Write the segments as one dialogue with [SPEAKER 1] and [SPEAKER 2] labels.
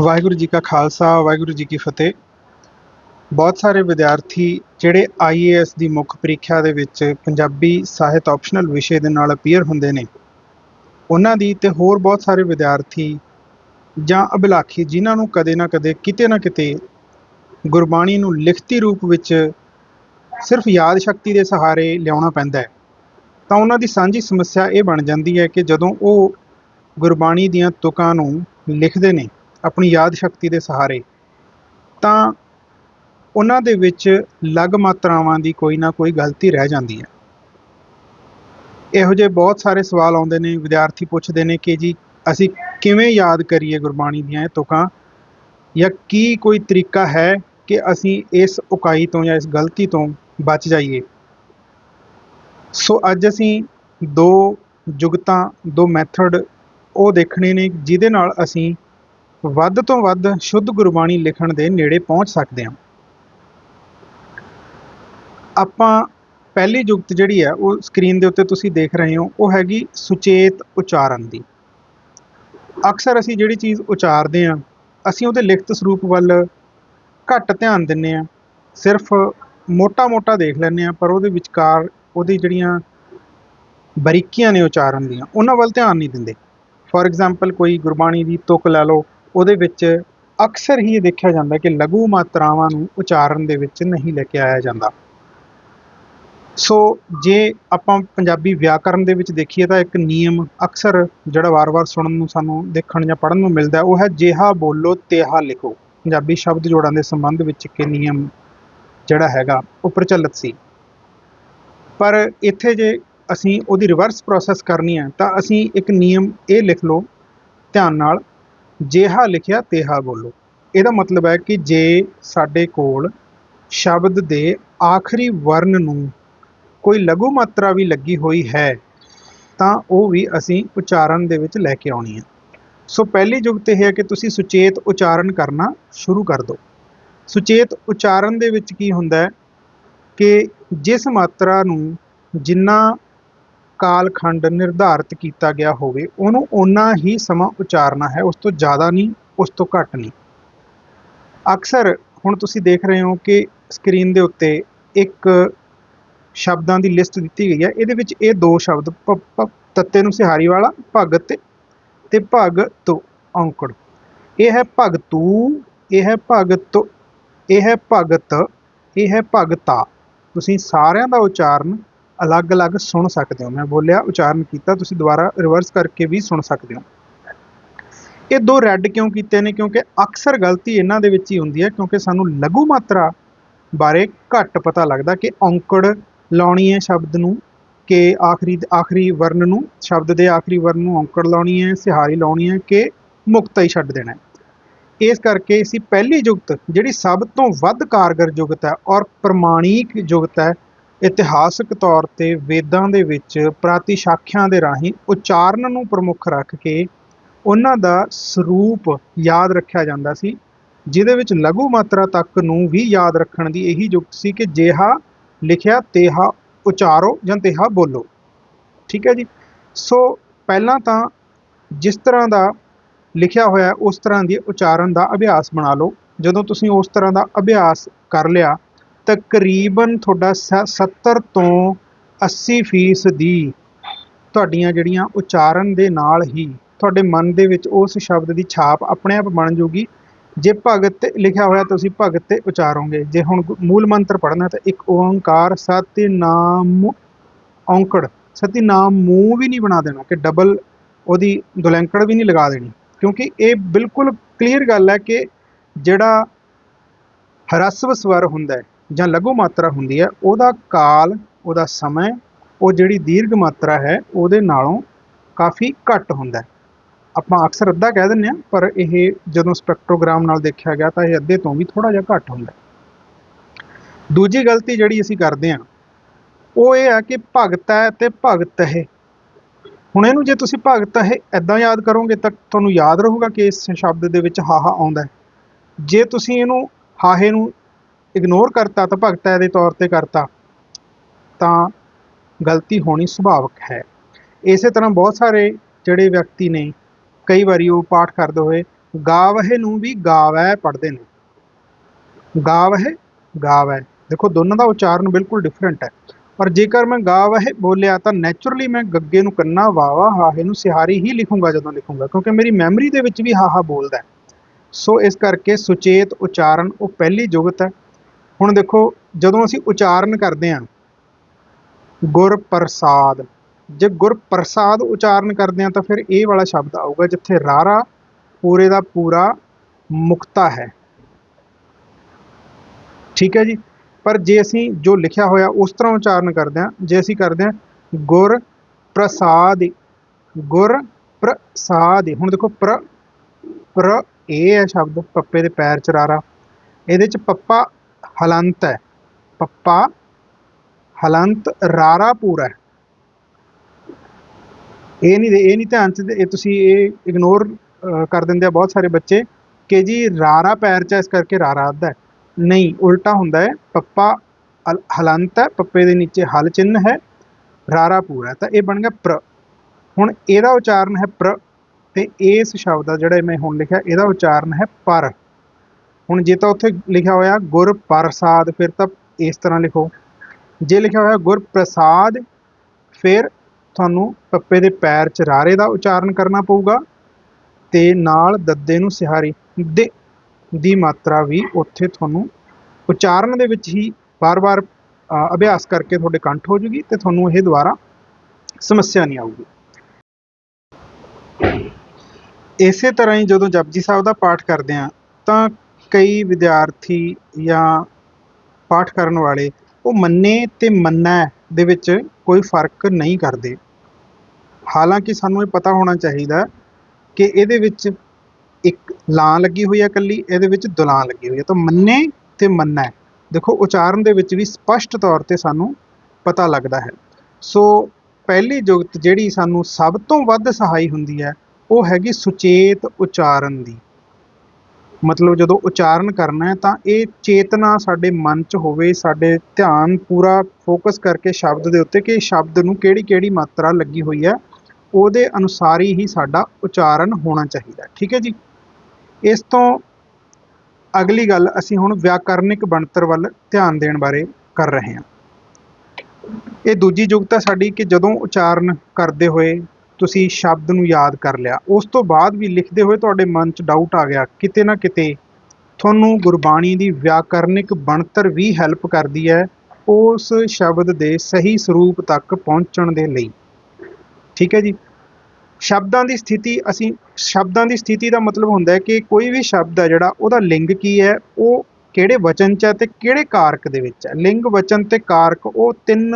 [SPEAKER 1] ਵਾਹਿਗੁਰੂ ਜੀ ਕਾ ਖਾਲਸਾ, ਵਾਹਿਗੁਰੂ ਜੀ ਕੀ ਫਤਿਹ। ਬਹੁਤ ਸਾਰੇ ਵਿਦਿਆਰਥੀ ਜਿਹੜੇ ਆਈਏਐਸ ਦੀ ਮੁੱਖ ਪ੍ਰੀਖਿਆ ਦੇ ਵਿੱਚ ਪੰਜਾਬੀ ਸਾਹਿਤ ਆਪਸ਼ਨਲ ਵਿਸ਼ੇ ਦੇ ਨਾਲ ਅਪੀਅਰ ਹੁੰਦੇ ਨੇ, ਉਹਨਾਂ ਦੀ ਤੇ ਹੋਰ ਬਹੁਤ ਸਾਰੇ ਵਿਦਿਆਰਥੀ ਜਾਂ ਅਭਿਲਾਖੀ ਜਿਨ੍ਹਾਂ ਨੂੰ ਕਦੇ ਨਾ ਕਦੇ, ਕਿਤੇ ਨਾ ਕਿਤੇ ਗੁਰਬਾਣੀ ਨੂੰ ਲਿਖਤੀ ਰੂਪ ਵਿੱਚ ਸਿਰਫ ਯਾਦ ਸ਼ਕਤੀ ਦੇ ਸਹਾਰੇ ਲਿਆਉਣਾ ਪੈਂਦਾ ਹੈ। ਤਾਂ ਉਹਨਾਂ ਦੀ ਸਾਂਝੀ ਸਮੱਸਿਆ ਇਹ ਬਣ ਜਾਂਦੀ ਹੈ ਕਿ ਜਦੋਂ ਉਹ ਗੁਰਬਾਣੀ ਦੀਆਂ ਤੁਕਾਂ ਨੂੰ ਲਿਖਦੇ ਨੇ ਆਪਣੀ ਯਾਦ ਸ਼ਕਤੀ ਦੇ ਸਹਾਰੇ, ਤਾਂ ਉਹਨਾਂ ਦੇ ਵਿੱਚ ਲਗ ਮਾਤਰਾਵਾਂ ਦੀ ਕੋਈ ਨਾ ਕੋਈ ਗਲਤੀ ਰਹਿ ਜਾਂਦੀ ਹੈ। ਇਹੋ ਜਿਹੇ ਬਹੁਤ ਸਾਰੇ ਸਵਾਲ ਆਉਂਦੇ ਨੇ, ਵਿਦਿਆਰਥੀ ਪੁੱਛਦੇ ਨੇ ਕਿ ਜੀ ਅਸੀਂ ਕਿਵੇਂ ਯਾਦ ਕਰੀਏ ਗੁਰਬਾਣੀ ਦੀਆਂ ਇਹ ਤੁਕਾਂ? ਜਾਂ ਕੀ ਕੋਈ ਤਰੀਕਾ ਹੈ ਕਿ ਅਸੀਂ ਇਸ ਉਕਾਈ ਤੋਂ ਜਾਂ ਇਸ ਗਲਤੀ ਤੋਂ ਬਚ ਜਾਈਏ? ਸੋ ਅੱਜ ਅਸੀਂ ਦੋ ਜੁਗਤਾਂ ਦੋ ਮੈਥਡ ਉਹ ਦੇਖਣੇ ਨੇ, ਜਿਹਦੇ ਨਾਲ ਅਸੀਂ ਵੱਧ ਤੋਂ ਵੱਧ ਸ਼ੁੱਧ ਗੁਰਬਾਣੀ ਲਿਖਣ ਦੇ ਨੇੜੇ ਪਹੁੰਚ ਸਕਦੇ ਹਾਂ। ਆਪਾਂ ਪਹਿਲੀ ਜੁਗਤ ਜਿਹੜੀ ਹੈ, ਉਹ ਸਕਰੀਨ ਦੇ ਉੱਤੇ ਤੁਸੀਂ ਦੇਖ ਰਹੇ ਹੋ, ਉਹ ਹੈਗੀ ਸੁਚੇਤ ਉਚਾਰਨ ਦੀ। ਅਕਸਰ ਅਸੀਂ ਜਿਹੜੀ ਚੀਜ਼ ਉਚਾਰਦੇ ਹਾਂ, ਅਸੀਂ ਉਹਦੇ ਲਿਖਤ ਸਰੂਪ ਵੱਲ ਘੱਟ ਧਿਆਨ ਦਿੰਨੇ ਆ ਸਿਰਫ ਮੋਟਾ-ਮੋਟਾ ਦੇਖ ਲੈਂਦੇ ਆ ਪਰ ਉਹਦੇ ਵਿਚਕਾਰ ਉਹਦੀ ਜਿਹੜੀਆਂ ਬਰੀਕੀਆਂ ਨੇ ਉਚਾਰਨ ਦੀਆਂ, ਉਹਨਾਂ ਵੱਲ ਧਿਆਨ ਨਹੀਂ ਦਿੰਦੇ। ਫੋਰ ਐਗਜ਼ਾਮਪਲ ਕੋਈ ਗੁਰਬਾਣੀ ਦੀ ਤੁਕ ਲੈ ਲਓ ਉਹਦੇ ਵਿੱਚ ਅਕਸਰ ਹੀ ਇਹ ਦੇਖਿਆ ਜਾਂਦਾ ਕਿ ਲਘੂ ਮਾਤਰਾਵਾਂ ਨੂੰ ਉਚਾਰਨ ਦੇ ਵਿੱਚ ਨਹੀਂ ਲੈ ਕੇ ਆਇਆ ਜਾਂਦਾ। ਸੋ ਜੇ ਆਪਾਂ ਪੰਜਾਬੀ ਵਿਆਕਰਨ ਦੇ ਵਿੱਚ ਦੇਖੀਏ ਤਾਂ ਇੱਕ ਨਿਯਮ ਅਕਸਰ ਜਿਹੜਾ ਵਾਰ-ਵਾਰ ਸੁਣਨ ਨੂੰ ਸਾਨੂੰ ਦੇਖਣ ਜਾਂ ਪੜ੍ਹਨ ਨੂੰ ਮਿਲਦਾ, ਉਹ ਹੈ ਜਿਹਾ ਬੋਲੋ, ਤਿਹਾ ਲਿਖੋ। ਪੰਜਾਬੀ ਸ਼ਬਦ ਜੋੜਾਂ ਦੇ ਸੰਬੰਧ ਵਿੱਚ ਇੱਕ ਨਿਯਮ ਜਿਹੜਾ ਹੈਗਾ, ਉਹ ਪ੍ਰਚਲਿਤ ਸੀ। ਪਰ ਇੱਥੇ ਜੇ ਅਸੀਂ ਉਹਦੀ ਰਿਵਰਸ ਪ੍ਰੋਸੈਸ ਕਰਨੀ ਹੈ, ਤਾਂ ਅਸੀਂ ਇੱਕ ਨਿਯਮ ਇਹ ਲਿਖ ਲਓ, ਧਿਆਨ ਨਾਲ ਜਿਹਾ ਲਿਖਿਆ ਤਿਹਾ ਬੋਲੋ। ਇਹਦਾ ਮਤਲਬ ਹੈ ਕਿ ਜੇ ਸਾਡੇ ਕੋਲ ਸ਼ਬਦ ਦੇ ਆਖਰੀ ਵਰਨ ਨੂੰ ਕੋਈ ਲਘੂ ਮਾਤਰਾ ਵੀ ਲੱਗੀ ਹੋਈ ਹੈ, ਤਾਂ ਉਹ ਵੀ ਅਸੀਂ ਉਚਾਰਨ ਦੇ ਵਿੱਚ ਲੈ ਕੇ ਆਉਣੀ ਹੈ। ਸੋ ਪਹਿਲੀ ਜੁਗਤ ਇਹ ਹੈ ਕਿ ਤੁਸੀਂ ਸੁਚੇਤ ਉਚਾਰਨ ਕਰਨਾ ਸ਼ੁਰੂ ਕਰ ਦਿਓ। ਸੁਚੇਤ ਉਚਾਰਨ ਦੇ ਵਿੱਚ ਕੀ ਹੁੰਦਾ ਹੈ ਕਿ ਜਿਸ ਮਾਤਰਾ ਨੂੰ ਜਿੰਨਾ ਕਾਲਖੰਡ ਨਿਰਧਾਰਿਤ ਕੀਤਾ ਗਿਆ ਹੋਵੇ, ਉਹਨੂੰ ਓਨਾ ਹੀ ਸਮਾਂ ਉਚਾਰਨਾ ਹੈ, ਉਸ ਤੋਂ ਜ਼ਿਆਦਾ ਨਹੀਂ, ਉਸ ਤੋਂ ਘੱਟ ਨਹੀਂ। ਅਕਸਰ ਹੁਣ ਤੁਸੀਂ ਦੇਖ ਰਹੇ ਹੋ ਕਿ ਸਕਰੀਨ ਦੇ ਉੱਤੇ ਇੱਕ ਸ਼ਬਦਾਂ ਦੀ ਲਿਸਟ ਦਿੱਤੀ ਗਈ ਹੈ। ਇਹਦੇ ਵਿੱਚ ਇਹ ਦੋ ਸ਼ਬਦ ਤੱਤੇ ਨੂੰ ਸਿਹਾਰੀ ਵਾਲਾ, ਭਗਤ ਤੇ ਭਗਤ ਔਂਕੜ। ਇਹ ਹੈ ਭਗਤੂ, ਇਹ ਹੈ ਭਗਤ, ਇਹ ਹੈ ਭਗਤ, ਇਹ ਹੈ ਭਗਤਾ। ਤੁਸੀਂ ਸਾਰਿਆਂ ਦਾ ਉਚਾਰਨ ਅਲੱਗ-ਅਲੱਗ ਸੁਣ ਸਕਦੇ ਹੋ। ਮੈਂ ਬੋਲਿਆ, ਉਚਾਰਨ ਕੀਤਾ, ਤੁਸੀਂ ਦੁਬਾਰਾ ਰਿਵਰਸ ਕਰਕੇ ਵੀ ਸੁਣ ਸਕਦੇ ਹੋ। ਇਹ ਦੋ ਰੈੱਡ ਕਿਉਂ ਕੀਤੇ ਨੇ? ਕਿਉਂਕਿ ਅਕਸਰ ਗਲਤੀ ਇਹਨਾਂ ਦੇ ਵਿੱਚ ਹੀ ਹੁੰਦੀ ਹੈ, ਕਿਉਂਕਿ ਸਾਨੂੰ ਲਘੂ ਮਾਤਰਾ ਬਾਰੇ ਘੱਟ ਪਤਾ ਲੱਗਦਾ ਕਿ ਔਂਕੜ ਲਾਉਣੀ ਹੈ ਸ਼ਬਦ ਨੂੰ, ਕਿ ਆਖਰੀ ਆਖਰੀ ਵਰਨ ਨੂੰ, ਸ਼ਬਦ ਦੇ ਆਖਰੀ ਵਰਨ ਨੂੰ ਔਂਕੜ ਲਾਉਣੀ ਹੈ, ਸਿਹਾਰੀ ਲਾਉਣੀ ਹੈ, ਕਿ ਮੁਕਤਾ ਹੀ ਛੱਡ ਦੇਣਾ ਇਸ ਕਰਕੇ ਅਸੀਂ ਪਹਿਲੀ ਜੁਗਤ, ਜਿਹੜੀ ਸਭ ਤੋਂ ਵੱਧ ਕਾਰਗਰ ਜੁਗਤ ਹੈ ਔਰ ਪ੍ਰਮਾਣਿਕ ਜੁਗਤ ਹੈ ਇਤਿਹਾਸਕ ਤੌਰ ਤੇ ਵੇਦਾਂ ਦੇ ਵਿੱਚ ਪ੍ਰਾਤਿਸ਼ਾਖਿਆਂ ਦੇ ਰਾਹੀਂ ਉਚਾਰਨ ਨੂੰ ਪ੍ਰਮੁੱਖ ਰੱਖ ਕੇ ਉਹਨਾਂ ਦਾ ਸਰੂਪ ਯਾਦ ਰੱਖਿਆ ਜਾਂਦਾ ਸੀ, ਜਿਹਦੇ ਵਿੱਚ ਲਘੂ ਮਾਤਰਾ ਤੱਕ ਨੂੰ ਵੀ ਯਾਦ ਰੱਖਣ ਦੀ ਇਹੀ ਜੁਗਤ ਸੀ ਕਿ ਜਿਹਾ ਲਿਖਿਆ, ਤੇਹਾ ਉਚਾਰੋ ਜਾਂ ਤੇਹਾ ਬੋਲੋ। ਠੀਕ ਹੈ ਜੀ? ਸੋ ਪਹਿਲਾਂ ਤਾਂ ਜਿਸ ਤਰ੍ਹਾਂ ਦਾ ਲਿਖਿਆ ਹੋਇਆ, ਉਸ ਤਰ੍ਹਾਂ ਦੀ ਉਚਾਰਨ ਦਾ ਅਭਿਆਸ ਬਣਾ ਲਓ। ਜਦੋਂ ਤੁਸੀਂ ਉਸ ਤਰ੍ਹਾਂ ਦਾ ਅਭਿਆਸ ਕਰ ਲਿਆ ਤਕਰੀਬਨ ਤੁਹਾਡਾ ਸ- 70 ਤੋਂ 80 ਫੀਸਦੀ ਤੁਹਾਡੀਆਂ ਜਿਹੜੀਆਂ ਉਚਾਰਨ ਦੇ ਨਾਲ ਹੀ ਤੁਹਾਡੇ ਮਨ ਦੇ ਵਿੱਚ ਉਸ ਸ਼ਬਦ ਦੀ ਛਾਪ ਆਪਣੇ ਆਪ ਬਣ ਜੂਗੀ। ਜੇ ਭਗਤ ਤੇ ਲਿਖਿਆ ਹੋਇਆ ਤੁਸੀਂ ਭਗਤ ਤੇ ਉਚਾਰੋਗੇ। ਜੇ ਹੁਣ ਗੁ- ਮੂਲ ਮੰਤਰ ਪੜ੍ਹਨਾ ਤਾਂ ਇੱਕ ਓੰਕਾਰ ਸਤਿਨਾਮ ਔਂਕੜ। ਸਤਿਨਾਮ ਮੂੰਹ ਵੀ ਨਹੀਂ ਬਣਾ ਦੇਣਾ ਕਿ ਡਬਲ ਉਹਦੀ ਦੁਲੈਂਕੜ ਵੀ ਨਹੀਂ ਲਗਾ ਦੇਣੀ। ਕਿਉਂਕਿ ਇਹ ਬਿਲਕੁਲ ਕਲੀਅਰ ਗੱਲ ਹੈ ਕਿ ਜਿਹੜਾ ਹਰਸਵ ਸਵਰ ਹੁੰਦਾ ਹੈ ਜਾਂ ਲਘੂ ਮਾਤਰਾ ਹੁੰਦੀ ਹੈ, ਉਹਦਾ ਕਾਲ, ਉਹਦਾ ਸਮਾਂ, ਉਹ ਜਿਹੜੀ ਦੀਰਘ ਮਾਤਰਾ ਹੈ, ਉਹਦੇ ਨਾਲੋਂ ਕਾਫੀ ਘੱਟ ਹੁੰਦਾ ਆਪਾਂ ਅਕਸਰ ਅੱਧਾ ਕਹਿ ਦਿੰਦੇ ਆ ਪਰ ਇਹ ਜਦੋਂ ਸਪੈਕਟ੍ਰੋਗ੍ਰਾਮ ਨਾਲ ਦੇਖਿਆ ਗਿਆ ਤਾਂ ਇਹ ਅੱਧੇ ਤੋਂ ਵੀ ਥੋੜਾ ਜਿਹਾ ਘੱਟ ਹੁੰਦਾ ਦੂਜੀ ਗਲਤੀ ਜਿਹੜੀ ਅਸੀਂ ਕਰਦੇ ਆ ਉਹ ਇਹ ਹੈ ਕਿ ਭਗਤ ਹੈ ਤੇ ਭਗਤ ਹੈ। ਹੁਣ ਇਹਨੂੰ ਜੇ ਤੁਸੀਂ ਭਗਤ ਹੈ ਐਦਾਂ ਯਾਦ ਕਰੋਗੇ ਤਾਂ ਤੁਹਾਨੂੰ ਯਾਦ ਰਹੂਗਾ ਕਿ ਇਸ ਸ਼ਬਦ ਦੇ ਵਿੱਚ ਹਾਹਾ ਆਉਂਦਾ ਜੇ ਤੁਸੀਂ ਇਹਨੂੰ ਹਾਹੇ ਨੂੰ ਇਗਨੋਰ ਕਰਤਾ ਤਾਂ ਭਗਤ ਦੇ ਤੌਰ ਤੇ ਕਰਤਾ, ਤਾਂ ਗਲਤੀ ਹੋਣੀ ਸੁਭਾਵਕ ਹੈ। ਇਸੇ ਤਰ੍ਹਾਂ ਬਹੁਤ ਸਾਰੇ ਜਿਹੜੇ ਵਿਅਕਤੀ ਨੇ, ਕਈ ਵਾਰੀ ਉਹ ਪਾਠ ਕਰਦੇ ਹੋਏ, ਗਾਵਹਿ ਨੂੰ ਵੀ ਗਾਵੈ ਪੜ੍ਹਦੇ ਨੇ। ਗਾਵਹਿ ਗਾਵੈ ਦੇਖੋ, ਦੋਨਾਂ ਦਾ ਉਚਾਰਨ ਬਿਲਕੁਲ ਡਿਫਰੈਂਟ ਹੈ। ਪਰ ਜੇਕਰ ਮੈਂ ਗਾਵਹਿ ਬੋਲਿਆ ਤਾਂ ਨੇਚਰਲੀ ਮੈਂ ਗੱਗੇ ਨੂੰ ਕੰਨਾ ਵਾਵਾ ਹਾਹੇ ਨੂੰ ਸਿਹਾਰੀ ਹੀ ਲਿਖੂੰਗਾ ਜਦੋਂ ਲਿਖੂੰਗਾ, ਕਿਉਂਕਿ ਮੇਰੀ ਮੈਮਰੀ ਦੇ ਵਿੱਚ ਵੀ ਹਾਹਾ ਬੋਲਦਾ ਸੋ ਇਸ ਕਰਕੇ ਸੁਚੇਤ ਉਚਾਰਨ ਉਹ ਪਹਿਲੀ ਜੁਗਤ ਹੈ। ਹੁਣ ਦੇਖੋ, ਜਦੋਂ ਅਸੀਂ ਉਚਾਰਨ ਕਰਦੇ ਹਾਂ ਗੁਰ ਪ੍ਰਸਾਦ ਜੇ ਗੁਰ ਪ੍ਰਸਾਦ ਉਚਾਰਨ ਕਰਦੇ ਹਾਂ ਤਾਂ ਫਿਰ ਇਹ ਵਾਲਾ ਸ਼ਬਦ ਆਊਗਾ ਜਿੱਥੇ ਰਾਰਾ ਪੂਰੇ ਦਾ ਪੂਰਾ ਮੁਕਤਾ ਹੈ। ਠੀਕ ਹੈ ਜੀ? ਪਰ ਜੇ ਅਸੀਂ ਜੋ ਲਿਖਿਆ ਹੋਇਆ ਉਸ ਤਰ੍ਹਾਂ ਉਚਾਰਨ ਕਰਦੇ ਹਾਂ, ਜੇ ਅਸੀਂ ਕਰਦੇ ਹਾਂ ਗੁਰ ਪ੍ਰਸਾਦ ਗੁਰ ਪ੍ਰਸਾਦ ਹੁਣ ਦੇਖੋ ਪ੍ਰ ਪ੍ਰ ਇਹ ਹੈ ਸ਼ਬਦ, ਪੱਪੇ ਦੇ ਪੈਰ ਚ ਰਾਰਾ। ਇਹਦੇ ਚ ਪੱਪਾ ਹਲੰਤ ਹੈ। ਪੱਪਾ ਹਲੰਤ ਰਾਰਾ ਪੂਰਾ ਹੈ। ਇਹ ਨਹੀਂ ਇਹ ਨਹੀਂ ਧਿਆਨ ਚ ਇਹ ਤੁਸੀਂ ਇਹ ਇਗਨੋਰ ਕਰ ਦਿੰਦੇ ਆ ਬਹੁਤ ਸਾਰੇ ਬੱਚੇ ਕਿ ਜੀ ਰਾਰਾ ਪੈਰ ਚ ਇਸ ਕਰਕੇ ਰਾਰਾ ਅੱਧਾ ਹੈ। ਨਹੀਂ ਉਲਟਾ ਹੁੰਦਾ ਹੈ। ਪੱਪਾ ਹਲੰਤ ਹੈ ਪੱਪੇ ਦੇ ਨੀਚੇ ਹਲ ਚਿੰਨ ਹੈ ਰਾਰਾ ਪੂਰਾ ਹੈ, ਤਾਂ ਇਹ ਬਣ ਗਿਆ ਪ੍ਰ। ਹੁਣ ਇਹਦਾ ਉਚਾਰਨ ਹੈ ਪ੍ਰ ਤੇ ਇਸ ਸ਼ਬਦ ਦਾ ਜਿਹੜਾ ਮੈਂ ਹੁਣ ਲਿਖਿਆ ਇਹਦਾ ਉਚਾਰਨ ਹੈ ਪਰ। ਹੁਣ ਜੇ ਤਾਂ ਉੱਥੇ ਲਿਖਿਆ ਹੋਇਆ ਗੁਰ ਪ੍ਰਸਾਦ ਫਿਰ ਤਾਂ ਇਸ ਤਰ੍ਹਾਂ ਲਿਖੋ। ਜੇ ਲਿਖਿਆ ਹੋਇਆ ਗੁਰ ਪ੍ਰਸਾਦ ਫਿਰ ਤੁਹਾਨੂੰ ਪੱਪੇ ਦੇ ਪੈਰ ਚ ਰਾਰੇ ਦਾ ਉਚਾਰਨ ਕਰਨਾ ਪਊਗਾ ਤੇ ਨਾਲ ਦੱਦੇ ਨੂੰ ਸਿਹਾਰੀ ਦੇ ਦੀ ਮਾਤਰਾ ਵੀ ਉੱਥੇ ਤੁਹਾਨੂੰ ਉਚਾਰਨ ਦੇ ਵਿੱਚ ਹੀ ਬਾਰ-ਬਾਰ ਅਭਿਆਸ ਕਰਕੇ ਤੁਹਾਡੇ ਕੰਠ ਹੋ ਜੂਗੀ ਤੇ ਤੁਹਾਨੂੰ ਇਹ ਦੁਬਾਰਾ ਸਮੱਸਿਆ ਨਹੀਂ ਆਊਗੀ। ਇਸੇ ਤਰ੍ਹਾਂ ਹੀ ਜਦੋਂ ਜਪਜੀ ਸਾਹਿਬ ਦਾ ਪਾਠ ਕਰਦੇ ਆ ਤਾਂ ਕਈ ਵਿਦਿਆਰਥੀ ਜਾਂ ਪਾਠ ਕਰਨ ਵਾਲੇ ਉਹ ਮੰਨੇ ਅਤੇ ਮੰਨੈ ਦੇ ਵਿੱਚ ਕੋਈ ਫ਼ਰਕ ਨਹੀਂ ਕਰਦੇ। ਹਾਲਾਂਕਿ ਸਾਨੂੰ ਇਹ ਪਤਾ ਹੋਣਾ ਚਾਹੀਦਾ ਕਿ ਇਹਦੇ ਵਿੱਚ ਇੱਕ ਲਾਂ ਲੱਗੀ ਹੋਈ ਹੈ ਇਕੱਲੀ, ਇਹਦੇ ਵਿੱਚ ਦੁਲਾਂ ਲੱਗੀ ਹੋਈ ਹੈ। ਤਾਂ ਮੰਨੇ ਤੇ ਮੰਨੈ। ਦੇਖੋ, ਉਚਾਰਨ ਦੇ ਵਿੱਚ ਵੀ ਸਪਸ਼ਟ ਤੌਰ ਤੇ ਸਾਨੂੰ ਪਤਾ ਲੱਗਦਾ ਹੈ। ਸੋ ਪਹਿਲੀ ਜੁਗਤ ਜਿਹੜੀ ਸਾਨੂੰ ਸਭ ਤੋਂ ਵੱਧ ਸਹਾਈ ਹੁੰਦੀ ਹੈ, ਉਹ ਹੈਗੀ ਸੁਚੇਤ ਉਚਾਰਨ ਦੀ। ਮਤਲਬ ਜਦੋਂ ਉਚਾਰਨ ਕਰਨਾ ਹੈ ਤਾਂ ਇਹ ਚੇਤਨਾ ਸਾਡੇ ਮਨ 'ਚ ਹੋਵੇ, ਸਾਡੇ ਧਿਆਨ ਪੂਰਾ ਫੋਕਸ ਕਰਕੇ ਸ਼ਬਦ ਦੇ ਉੱਤੇ ਕਿ ਸ਼ਬਦ ਨੂੰ ਕਿਹੜੀ ਕਿਹੜੀ ਮਾਤਰਾ ਲੱਗੀ ਹੋਈ ਹੈ, ਉਹਦੇ ਅਨੁਸਾਰ ਹੀ ਸਾਡਾ ਉਚਾਰਨ ਹੋਣਾ ਚਾਹੀਦਾ ਠੀਕ ਹੈ ਜੀ? ਇਸ ਤੋਂ ਅਗਲੀ ਗੱਲ ਅਸੀਂ ਹੁਣ ਵਿਆਕਰਨਿਕ ਬਣਤਰ ਵੱਲ ਧਿਆਨ ਦੇਣ ਬਾਰੇ ਕਰ ਰਹੇ ਹਾਂ। ਇਹ ਦੂਜੀ ਯੁਗਤਾ ਸਾਡੀ ਕਿ ਜਦੋਂ ਉਚਾਰਨ ਕਰਦੇ ਹੋਏ ਤੁਸੀਂ ਸ਼ਬਦ ਨੂੰ ਯਾਦ ਕਰ ਲਿਆ। ਉਸ ਤੋਂ ਬਾਅਦ ਵੀ ਲਿਖਦੇ ਹੋਏ ਤੁਹਾਡੇ ਮਨ 'ਚ ਡਾਊਟ ਆ ਗਿਆ। ਕਿਤੇ ਨਾ ਕਿਤੇ ਤੁਹਾਨੂੰ ਗੁਰਬਾਣੀ ਦੀ ਵਿਆਕਰਨਿਕ ਬਣਤਰ ਵੀ ਹੈਲਪ ਕਰਦੀ ਹੈ ਉਸ ਸ਼ਬਦ ਦੇ ਸਹੀ ਸਰੂਪ ਤੱਕ ਪਹੁੰਚਣ ਦੇ ਲਈ। ਠੀਕ ਹੈ ਜੀ? ਸ਼ਬਦਾਂ ਦੀ ਸਥਿਤੀ, ਅਸੀਂ ਸ਼ਬਦਾਂ ਦੀ ਸਥਿਤੀ ਦਾ ਮਤਲਬ ਹੁੰਦਾ ਹੈ ਕਿ ਕੋਈ ਵੀ ਸ਼ਬਦ ਹੈ ਜਿਹੜਾ, ਉਹਦਾ ਲਿੰਗ ਕੀ ਹੈ? ਉਹ ਕਿਹੜੇ ਵਚਨ 'ਚ ਹੈ ਤੇ ਕਿਹੜੇ ਕਾਰਕ ਦੇ ਵਿੱਚ ਹੈ? ਲਿੰਗ, ਵਚਨ ਤੇ ਕਾਰਕ, ਉਹ ਤਿੰਨ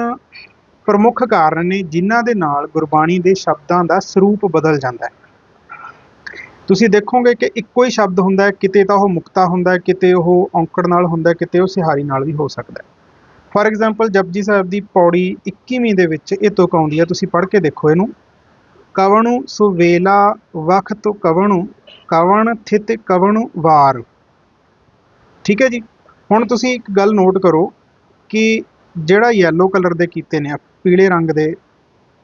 [SPEAKER 1] ਪ੍ਰਮੁੱਖ ਕਾਰਨ ਨੇ ਜਿਨ੍ਹਾਂ ਦੇ ਨਾਲ ਗੁਰਬਾਣੀ ਦੇ ਸ਼ਬਦਾਂ ਦਾ ਸਰੂਪ ਬਦਲ ਜਾਂਦਾ ਹੈ। ਤੁਸੀਂ ਦੇਖੋਗੇ ਕਿ ਇੱਕੋ ਹੀ ਸ਼ਬਦ ਹੁੰਦਾ ਹੈ, ਕਿਤੇ ਤਾਂ ਉਹ ਮੁਕਤਾ ਹੁੰਦਾ ਹੈ, ਕਿਤੇ ਉਹ ਔਂਕੜ ਨਾਲ ਹੁੰਦਾ ਹੈ, ਕਿਤੇ ਉਹ ਸਿਹਾਰੀ ਨਾਲ ਵੀ ਹੋ ਸਕਦਾ ਹੈ। ਫਾਰ ਐਗਜ਼ਾਮਪਲ ਜਪਜੀ ਸਾਹਿਬ ਦੀ ਪੌੜੀ 21ਵੀਂ ਦੇ ਵਿੱਚ ਇਹ ਤੁਕ ਆਉਂਦੀ ਹੈ। ਤੁਸੀਂ ਪੜ੍ਹ ਕੇ ਦੇਖੋ ਇਹਨੂੰ। ਕਵਣੂ ਸੁਵੇਲਾ ਵਖਤ ਕਵਣੂ, ਕਵਣ ਥਿਤ ਕਵਣੂ ਵਾਰ। ਠੀਕ ਹੈ ਜੀ? ਹੁਣ ਤੁਸੀਂ ਇੱਕ ਗੱਲ ਨੋਟ ਕਰੋ ਕਿ ਜਿਹੜਾ ਯੈਲੋ ਕਲਰ ਦੇ ਕੀਤੇ ਨੇ ਪੀਲੇ ਰੰਗ ਦੇ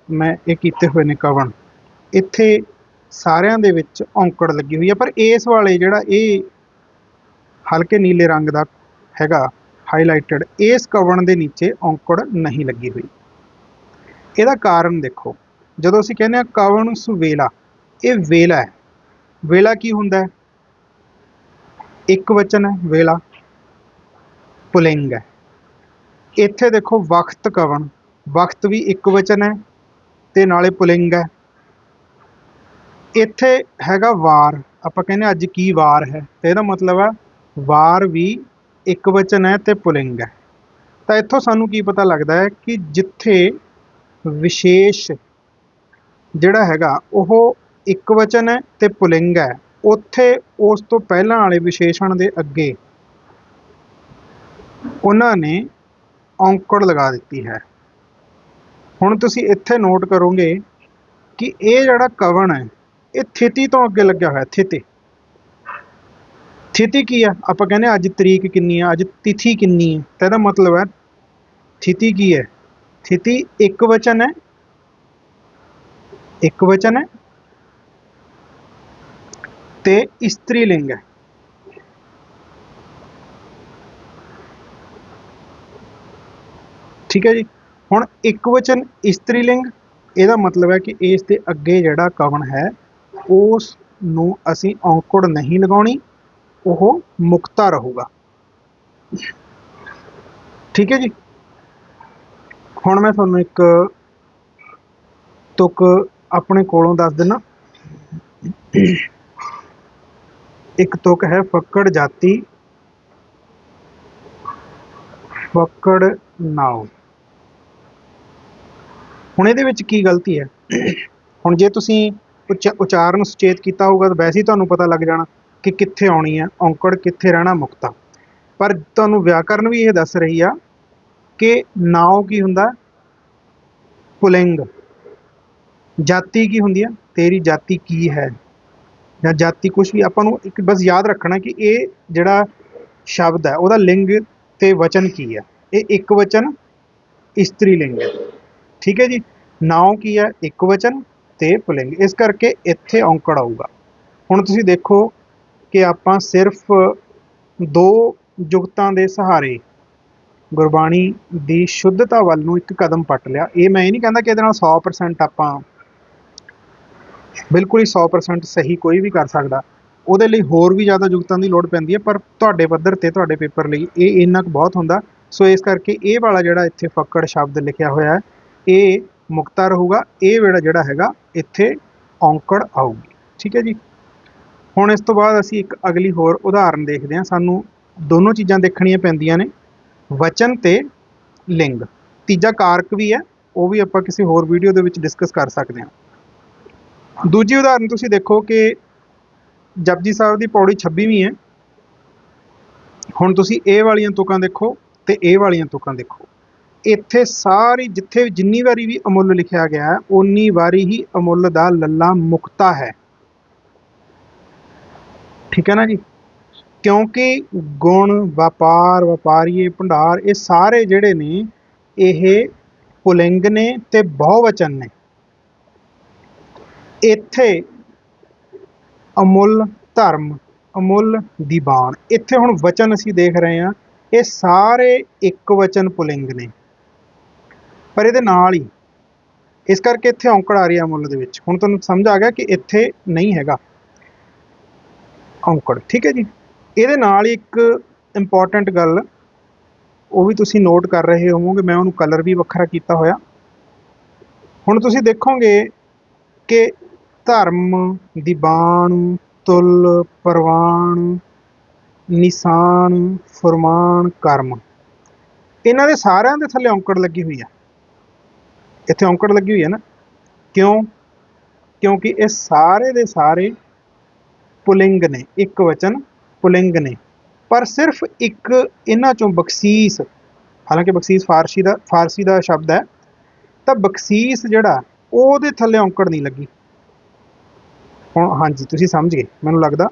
[SPEAKER 1] ਮੈਂ ਇਹ ਕੀਤੇ ਹੋਏ ਨੇ ਕਵਣ। ਇੱਥੇ ਸਾਰਿਆਂ ਦੇ ਵਿੱਚ ਔਂਕੜ ਲੱਗੀ ਹੋਈ ਹੈ ਪਰ ਇਸ ਵਾਲੇ ਜਿਹੜਾ ਇਹ ਹਲਕੇ ਨੀਲੇ ਰੰਗ ਦਾ ਹੈਗਾ ਹਾਈਲਾਈਟਡ ਇਸ ਕਵਣ ਦੇ ਨੀਚੇ ਔਂਕੜ ਨਹੀਂ ਲੱਗੀ ਹੋਈ। ਇਹਦਾ ਕਾਰਨ ਦੇਖੋ, ਜਦੋਂ ਅਸੀਂ ਕਹਿੰਦੇ ਹਾਂ ਕਵਣ ਸੁਵੇਲਾ, ਇਹ ਵੇਲਾ ਹੈ। ਵੇਲਾ ਕੀ ਹੁੰਦਾ ਹੈ? ਇੱਕ ਵਚਨ ਹੈ, ਵੇਲਾ। ਪੁਲਿੰਗ ਹੈ। ਇੱਥੇ ਦੇਖੋ ਵਕਤ ਕਵਣ ਵਕਤ ਵੀ ਇੱਕ ਵਚਨ ਹੈ ਤੇ ਨਾਲੇ ਪੁਲਿੰਗ ਹੈ। ਇੱਥੇ ਹੈਗਾ ਵਾਰ। ਆਪਾਂ ਕਹਿੰਦੇ ਅੱਜ ਕੀ ਵਾਰ ਹੈ। ਤੇ ਇਹਦਾ ਮਤਲਬ ਹੈ ਵਾਰ ਵੀ ਇੱਕ ਵਚਨ ਹੈ ਤੇ ਪੁਲਿੰਗ ਹੈ। ਤਾਂ ਇੱਥੋਂ ਸਾਨੂੰ ਕੀ ਪਤਾ ਲੱਗਦਾ ਹੈ ਕਿ ਜਿੱਥੇ ਵਿਸ਼ੇਸ਼ ਜਿਹੜਾ ਹੈਗਾ ਉਹ ਇੱਕ ਵਚਨ ਹੈ ਤੇ ਪੁਲਿੰਗ ਹੈ, ਉੱਥੇ ਉਸ ਤੋਂ ਪਹਿਲਾਂ ਵਾਲੇ ਵਿਸ਼ੇਸ਼ਣ ਦੇ ਅੱਗੇ ਉਹਨਾਂ ਨੇ ਔਂਕੜ ਲਗਾ ਦਿੱਤੀ ਹੈ। ਹੁਣ ਤੁਸੀਂ ਇੱਥੇ ਨੋਟ ਕਰੋਗੇ ਕਿ ਇਹ ਜਿਹੜਾ ਕਵਣ ਹੈ, ਇਹ ਥਿਤੀ ਤੋਂ ਅੱਗੇ ਲੱਗਿਆ ਹੋਇਆ, ਥਿਤੀ। ਥਿਤੀ ਕੀ ਆ? ਆਪਾਂ ਕਹਿੰਦੇ ਅੱਜ ਤਰੀਕ ਕਿੰਨੀ ਆ, ਅੱਜ ਤਿਥੀ ਕਿੰਨੀ ਹੈ ਤਾਂ ਇਹਦਾ ਮਤਲਬ ਹੈ ਥਿਤੀ ਕੀ ਹੈ? ਥਿਤੀ ਇੱਕ ਵਚਨ ਹੈ। ਇੱਕ ਵਚਨ ਹੈ। ਤੇ ਇਸਤਰੀ ਲਿੰਗ ਹੈ। ਠੀਕ ਹੈ ਜੀ? ਹੁਣ ਇੱਕ ਵਚਨ ਇਸਤਰੀ ਲਿੰਗ, ਇਹਦਾ ਮਤਲਬ ਹੈ ਕਿ ਇਸ ਦੇ ਅੱਗੇ ਜਿਹੜਾ ਕਵਨ ਹੈ, ਉਸ ਨੂੰ ਅਸੀਂ ਔਂਕੜ ਨਹੀਂ ਲਗਾਉਣੀ, ਉਹ ਮੁਕਤਾ ਰਹੂਗਾ। ਠੀਕ ਹੈ ਜੀ? ਹੁਣ ਮੈਂ ਤੁਹਾਨੂੰ ਇੱਕ ਤੁਕ ਆਪਣੇ ਕੋਲੋਂ ਦੱਸ ਦਿੰਨਾ। ਇੱਕ ਤੁਕ ਹੈ ਫੱਕੜ ਜਾਤੀ। ਫੱਕੜ ਨਾਉ। ਹੁਣ ਇਹਦੇ ਵਿੱਚ ਕੀ ਗਲਤੀ ਹੈ? ਹੁਣ ਜੇ ਤੁਸੀਂ ਉਚਾ- ਉਚਾਰਨ ਸੁਚੇਤ ਕੀਤਾ ਹੋਊਗਾ ਤਾਂ ਵੈਸੇ ਹੀ ਤੁਹਾਨੂੰ ਪਤਾ ਲੱਗ ਜਾਣਾ ਕਿ ਕਿੱਥੇ ਆਉਣੀ ਹੈ, ਔਂਕੜ ਕਿੱਥੇ ਰਹਿਣਾ ਮੁਕਤਾ। ਪਰ ਤੁਹਾਨੂੰ ਵਿਆਕਰਨ ਵੀ ਇਹ ਦੱਸ ਰਹੀ ਆ ਕਿ ਨਾਉ ਕੀ ਹੁੰਦਾ? ਪੁਲਿੰਗ। ਜਾਤੀ ਕੀ ਹੁੰਦੀ ਹੈ ਤੇਰੀ ਜਾਤੀ ਕੀ ਹੈ? ਜਾਂ ਜਾਤੀ ਕੁਝ ਵੀ, ਆਪਾਂ ਨੂੰ ਇੱਕ ਬਸ ਯਾਦ ਰੱਖਣਾ ਕਿ ਇਹ ਜਿਹੜਾ ਸ਼ਬਦ ਹੈ, ਉਹਦਾ ਲਿੰਗ ਤੇ ਵਚਨ ਕੀ ਹੈ ਇਹ ਇੱਕ ਵਚਨ, ਇਸਤਰੀ ਲਿੰਗ ਹੈ। ਠੀਕ ਹੈ ਜੀ। ਨਾਉ ਕੀ ਹੈ? ਇੱਕ ਵਚਨ ਤੇ ਪੁਲਿੰਗ। ਇਸ ਕਰਕੇ ਇੱਥੇ ਔਂਕੜ ਆਊਗਾ। ਹੁਣ ਤੁਸੀਂ ਦੇਖੋ ਕਿ ਆਪਾਂ ਸਿਰਫ ਦੋ ਜੁਗਤਾਂ ਦੇ ਸਹਾਰੇ ਗੁਰਬਾਣੀ ਦੀ ਸ਼ੁੱਧਤਾ ਵੱਲ ਨੂੰ ਇੱਕ ਕਦਮ ਪੱਟ ਲਿਆ। ਇਹ ਮੈਂ ਇਹ ਨਹੀਂ ਕਹਿੰਦਾ ਕਿ ਇਹਦੇ ਨਾਲ 100% ਆਪਾਂ ਬਿਲਕੁਲ ਹੀ 100% ਸਹੀ ਕੋਈ ਵੀ ਕਰ ਸਕਦਾ। ਉਹਦੇ ਲਈ ਹੋਰ ਵੀ ਜ਼ਿਆਦਾ ਜੁਗਤਾਂ ਦੀ ਲੋੜ ਪੈਂਦੀ ਹੈ, ਪਰ ਤੁਹਾਡੇ ਪੱਧਰ ਤੇ, ਤੁਹਾਡੇ ਪੇਪਰ ਲਈ ਇਹ ਇੰਨਾ ਕੁ ਬਹੁਤ ਹੁੰਦਾ। ਸੋ ਇਸ ਕਰਕੇ ਇਹ ਵਾਲਾ ਜਿਹੜਾ ਇੱਥੇ ਫੱਕੜ ਸ਼ਬਦ ਲਿਖਿਆ ਹੋਇਆ ਹੈ ਇਹ ਮੁਕਤਾ ਰਹੂਗਾ ਇਹ ਵੇੜਾ ਜਿਹੜਾ ਹੈਗਾ ਇੱਥੇ ਔਂਕੜ ਆਊਗੀ। ਠੀਕ ਹੈ ਜੀ? ਹੁਣ ਇਸ ਤੋਂ ਬਾਅਦ ਅਸੀਂ ਇੱਕ ਅਗਲੀ ਹੋਰ ਉਦਾਹਰਨ ਦੇਖਦੇ ਹਾਂ। ਸਾਨੂੰ ਦੋਨੋਂ ਚੀਜ਼ਾਂ ਦੇਖਣੀਆਂ ਪੈਂਦੀਆਂ ਨੇ। ਵਚਨ ਤੇ ਲਿੰਗ। ਤੀਜਾ ਕਾਰਕ ਵੀ ਹੈ, ਉਹ ਵੀ ਆਪਾਂ ਕਿਸੇ ਹੋਰ ਵੀਡੀਓ ਦੇ ਵਿੱਚ ਡਿਸਕਸ ਕਰ ਸਕਦੇ ਹਾਂ। ਦੂਜੀ ਉਦਾਹਰਨ ਤੁਸੀਂ ਦੇਖੋ ਕਿ ਜਪਜੀ ਸਾਹਿਬ ਦੀ ਪੌੜੀ 26ਵੀਂ ਹੈ। ਹੁਣ ਤੁਸੀਂ ਇਹ ਵਾਲੀਆਂ ਤੁਕਾਂ ਦੇਖੋ ਤੇ ਇਹ ਵਾਲੀਆਂ ਤੁਕਾਂ ਦੇਖੋ। ਇੱਥੇ ਸਾਰੀ ਜਿੱਥੇ ਜਿੰਨੀ ਵਾਰੀ ਵੀ ਅਮੁੱਲ ਲਿਖਿਆ ਗਿਆ ਉਨੀ ਵਾਰੀ ਹੀ ਅਮੁੱਲ ਦਾ ਲੱਲਾ ਮੁਕਤਾ ਹੈ। ਠੀਕ ਹੈ ਨਾ ਜੀ? ਕਿਉਂਕਿ ਗੁਣ, ਵਪਾਰ, ਵਪਾਰੀਏ, ਭੰਡਾਰ ਇਹ ਸਾਰੇ ਜਿਹੜੇ ਨੇ, ਇਹ ਪੁਲਿੰਗ ਨੇ ਤੇ ਬਹੁਵਚਨ ਨੇ। ਇੱਥੇ ਅਮੁੱਲ ਧਰਮ, ਅਮੁੱਲ ਦੀਵਾਨ ਇੱਥੇ ਹੁਣ ਵਚਨ ਅਸੀਂ ਦੇਖ ਰਹੇ ਹਾਂ, ਇਹ ਸਾਰੇ ਇੱਕ ਵਚਨ ਪੁਲਿੰਗ ਨੇ। ਪਰ ਇਹਦੇ ਨਾਲ ਹੀ। ਇਸ ਕਰਕੇ ਇੱਥੇ ਔਂਕੜ ਆ ਰਹੀ ਹੈ ਅਮੁੱਲ ਦੇ ਵਿੱਚ। ਹੁਣ ਤੁਹਾਨੂੰ ਸਮਝ ਆ ਗਿਆ ਕਿ ਇੱਥੇ ਨਹੀਂ ਹੈਗਾ। ਔਂਕੜ, ਠੀਕ ਹੈ ਜੀ। ਇਹਦੇ ਨਾਲ ਹੀ ਇੱਕ ਇੰਪੋਰਟੈਂਟ ਗੱਲ, ਉਹ ਵੀ ਤੁਸੀਂ ਨੋਟ ਕਰ ਰਹੇ ਹੋਵੋਗੇ, ਮੈਂ ਉਹਨੂੰ ਕਲਰ ਵੀ ਵੱਖਰਾ ਕੀਤਾ ਹੋਇਆ। ਹੁਣ ਤੁਸੀਂ ਦੇਖੋਗੇ ਕਿ ਧਰਮ ਦੀਵਾਨ ਤੁਲ ਪ੍ਰਵਾਨ ਨਿਸ਼ਾਨ, ਫਰਮਾਨ, ਕਰਮ, ਇਹਨਾਂ ਦੇ ਸਾਰਿਆਂ ਦੇ ਥੱਲੇ ਔਂਕੜ ਲੱਗੀ ਹੋਈ ਆ। ਇੱਥੇ ਔਂਕੜ ਲੱਗੀ ਹੋਈ ਹੈ ਨਾ। ਕਿਉਂ? ਕਿਉਂਕਿ ਇਹ ਸਾਰੇ ਦੇ ਸਾਰੇ ਪੁਲਿੰਗ ਨੇ, ਇੱਕ ਵਚਨ ਪੁਲਿੰਗ ਨੇ। ਪਰ ਸਿਰਫ ਇੱਕ ਇਹਨਾਂ ਚੋਂ ਬਖਸ਼ੀਸ, ਹਾਲਾਂਕਿ ਬਖਸ਼ੀਸ ਫਾਰਸੀ ਦਾ ਫਾਰਸੀ ਦਾ ਸ਼ਬਦ ਹੈ, ਤਾਂ ਬਖਸ਼ੀਸ ਜਿਹੜਾ, ਉਹਦੇ ਥੱਲੇ ਔਂਕੜ ਨਹੀਂ ਲੱਗੀ। ਹੁਣ ਹਾਂਜੀ, ਤੁਸੀਂ ਸਮਝ ਗਏ, ਮੈਨੂੰ ਲੱਗਦਾ।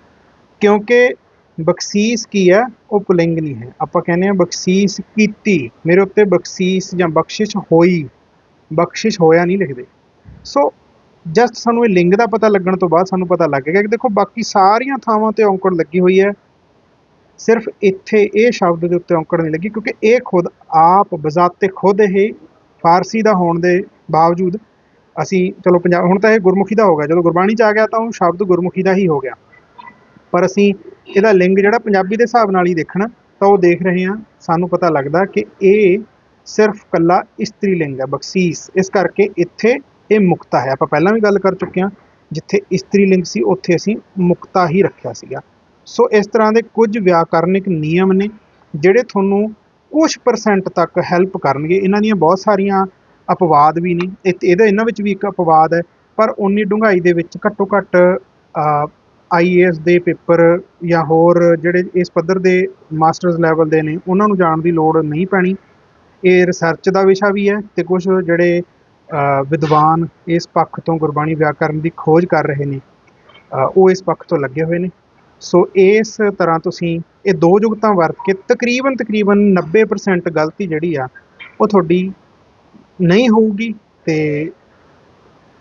[SPEAKER 1] ਕਿਉਂਕਿ ਬਖਸ਼ੀਸ ਕੀ ਹੈ? ਉਹ ਪੁਲਿੰਗ ਨਹੀਂ ਹੈ। ਆਪਾਂ ਕਹਿੰਦੇ ਆ ਬਖਸ਼ੀਸ ਕੀਤੀ, ਮੇਰੇ ਉੱਤੇ ਬਖਸ਼ੀਸ ਜਾਂ ਬਖਸ਼ਿਸ਼ ਹੋਈ। ਬਖਸ਼ਿਸ਼ ਹੋਇਆ ਨਹੀਂ ਲਿਖਦੇ। ਸੋ ਜਸਟ ਸਾਨੂੰ ਇਹ ਲਿੰਗ ਦਾ ਪਤਾ ਲੱਗਣ ਤੋਂ ਬਾਅਦ ਸਾਨੂੰ ਪਤਾ ਲੱਗ ਗਿਆ ਕਿ ਦੇਖੋ ਬਾਕੀ ਸਾਰੀਆਂ ਥਾਵਾਂ ਤੇ ਔਂਕੜ ਲੱਗੀ ਹੋਈ ਹੈ। ਸਿਰਫ ਇੱਥੇ ਇਹ ਸ਼ਬਦ ਦੇ ਉੱਤੇ ਔਂਕੜ ਨਹੀਂ ਲੱਗੀ ਕਿਉਂਕਿ ਇਹ ਖੁਦ ਆਪ ਬਜ਼ਾਤੇ ਖੁਦ ਇਹ ਫਾਰਸੀ ਦਾ ਹੋਣ ਦੇ ਬਾਵਜੂਦ ਅਸੀਂ ਚਲੋ ਪੰਜਾਬ ਹੁਣ ਤਾਂ ਇਹ ਗੁਰਮੁਖੀ ਦਾ ਹੋ ਗਿਆ। ਜਦੋਂ ਗੁਰਬਾਣੀ ਚ ਆ ਗਿਆ ਤਾਂ ਉਹ ਸ਼ਬਦ ਗੁਰਮੁਖੀ ਦਾ ਹੀ ਹੋ ਗਿਆ। ਪਰ ਅਸੀਂ ਇਹਦਾ ਲਿੰਗ ਜਿਹੜਾ ਪੰਜਾਬੀ ਦੇ ਹਿਸਾਬ ਨਾਲ ਹੀ ਦੇਖਣਾ ਤਾਂ ਉਹ ਦੇਖ ਰਹੇ ਹਾਂ। ਸਾਨੂੰ ਪਤਾ ਲੱਗਦਾ ਕਿ ਇਹ ਸਿਰਫ ਕੱਲਾ ਇਸਤਰੀ ਲਿੰਗ ਹੈ, ਬਖਸ਼ੀਸ। ਇਸ ਕਰਕੇ ਇੱਥੇ ਇਹ ਮੁਕਤਾ ਹੈ। ਆਪਾਂ ਪਹਿਲਾਂ ਵੀ ਗੱਲ ਕਰ ਚੁੱਕੇ ਹਾਂ, ਜਿੱਥੇ ਇਸਤਰੀ ਲਿੰਗ ਸੀ, ਉੱਥੇ ਅਸੀਂ ਮੁਕਤਾ ਹੀ ਰੱਖਿਆ ਸੀਗਾ। ਸੋ ਇਸ ਤਰ੍ਹਾਂ ਦੇ ਕੁਝ ਵਿਆਕਰਨਿਕ ਨਿਯਮ ਨੇ, ਜਿਹੜੇ ਤੁਹਾਨੂੰ ਕੁਝ ਪਰਸੈਂਟ ਤੱਕ ਹੈਲਪ ਕਰਨਗੇ। ਇਹਨਾਂ ਦੀਆਂ ਬਹੁਤ ਸਾਰੀਆਂ ਅਪਵਾਦ ਵੀ ਨੇ। ਇਹ- ਇਹਦਾ, ਇਹਨਾਂ ਵਿੱਚ ਵੀ ਇੱਕ ਅਪਵਾਦ ਹੈ, ਪਰ ਉਨੀ ਡੂੰਘਾਈ ਦੇ ਵਿੱਚ ਘੱਟੋ ਘੱਟ ਆਈਏਐਸ ਦੇ ਪੇਪਰ ਜਾਂ ਹੋਰ ਜਿਹੜੇ ਇਸ ਪੱਧਰ ਦੇ ਮਾਸਟਰਸ ਲੈਵਲ ਦੇ ਨੇ, ਉਹਨਾਂ ਨੂੰ ਜਾਣ ਦੀ ਲੋੜ ਨਹੀਂ ਪੈਣੀ। ਇਹ ਰਿਸਰਚ ਦਾ ਵਿਸ਼ਾ ਵੀ ਹੈ ਤੇ ਕੁਝ ਜਿਹੜੇ ਵਿਦਵਾਨ ਇਸ ਪੱਖ ਤੋਂ ਗੁਰਬਾਣੀ ਵਿਆਕਰਨ ਦੀ ਖੋਜ ਕਰ ਰਹੇ ਨੇ ਉਹ ਇਸ ਪੱਖ ਤੋਂ ਲੱਗੇ ਹੋਏ ਨੇ। ਸੋ ਇਸ ਤਰ੍ਹਾਂ ਤੁਸੀਂ ਇਹ ਦੋ ਜੁਗਤਾਂ ਵਰਤ ਕੇ ਤਕਰੀਬਨ ਤਕਰੀਬਨ 90% ਗਲਤੀ ਜਿਹੜੀ ਆ, ਉਹ ਤੁਹਾਡੀ ਨਹੀਂ ਹੋਊਗੀ ਤੇ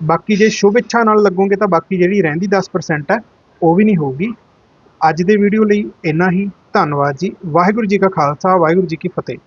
[SPEAKER 1] ਬਾਕੀ ਜੇ ਸ਼ੁਭ ਇੱਛਾ ਨਾਲ ਲੱਗੋਗੇ ਤਾਂ ਬਾਕੀ ਜਿਹੜੀ ਰਹਿੰਦੀ 10% ਹੈ ਉਹ ਵੀ ਨਹੀਂ ਹੋਊਗੀ। ਅੱਜ ਦੇ ਵੀਡੀਓ ਲਈ ਇੰਨਾ ਹੀ। ਧੰਨਵਾਦ ਜੀ। ਵਾਹਿਗੁਰੂ ਜੀ ਕਾ ਖਾਲਸਾ, ਵਾਹਿਗੁਰੂ ਜੀ ਕੀ ਫਤਿਹ।